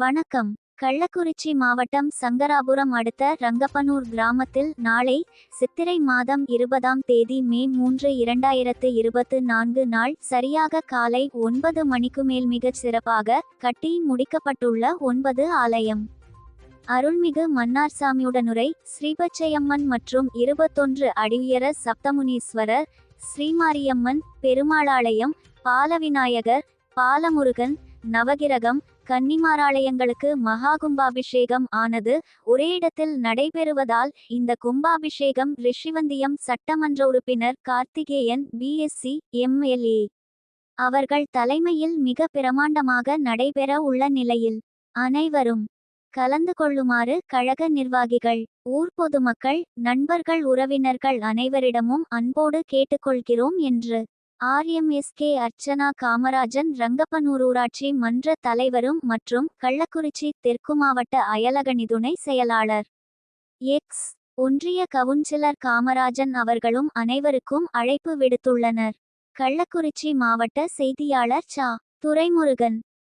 வணக்கம். கள்ளக்குறிச்சி மாவட்டம் சங்கராபுரம் அடுத்த ரங்கப்பனூர் கிராமத்தில் நாளை சித்திரை மாதம் இருபதாம் தேதி மே மூன்று இரண்டாயிரத்து இருபத்து நான்கு நாள் சரியாக காலை ஒன்பது மணிக்கு மேல் மிகச் சிறப்பாக கட்டி முடிக்கப்பட்டுள்ள ஒன்பது ஆலயம். அருள்மிகு மன்னார் சாமியுடனுரை ஸ்ரீபச்சையம்மன் மற்றும் இருபத்தொன்று அடியுயர சப்தமுனீஸ்வரர் ஸ்ரீமாரியம்மன் பெருமாளாலயம் பாலவிநாயகர் பாலமுருகன் நவகிரகம் கன்னிமாராலயங்களுக்கு மகா கும்பாபிஷேகம் ஆனது ஒரே இடத்தில் நடைபெறுவதால் இந்த கும்பாபிஷேகம் ரிஷிவந்தியம் சட்டமன்ற உறுப்பினர் கார்த்திகேயன் பிஎஸ்சி எம்எல்ஏ அவர்கள் தலைமையில் மிக பிரமாண்டமாக நடைபெற உள்ள நிலையில் அனைவரும் கலந்து கொள்ளுமாறு கழக நிர்வாகிகள் ஊர் பொதுமக்கள் நண்பர்கள் உறவினர்கள் அனைவரிடமும் அன்போடு கேட்டுக்கொள்கிறோம் என்று ஆர்எம்எஸ்கே அர்ச்சனா காமராஜன் ரங்கப்பனூர் ஊராட்சி மன்ற தலைவரும் மற்றும் கள்ளக்குறிச்சி தெற்கு மாவட்ட அயலகணி துணை செயலாளர். எக்ஸ். ஒன்றிய கவுன்சிலர் காமராஜன் அவர்களும் அனைவருக்கும் அழைப்பு விடுத்துள்ளனர். கள்ளக்குறிச்சி மாவட்ட செய்தியாளர் சா. துரைமுருகன்.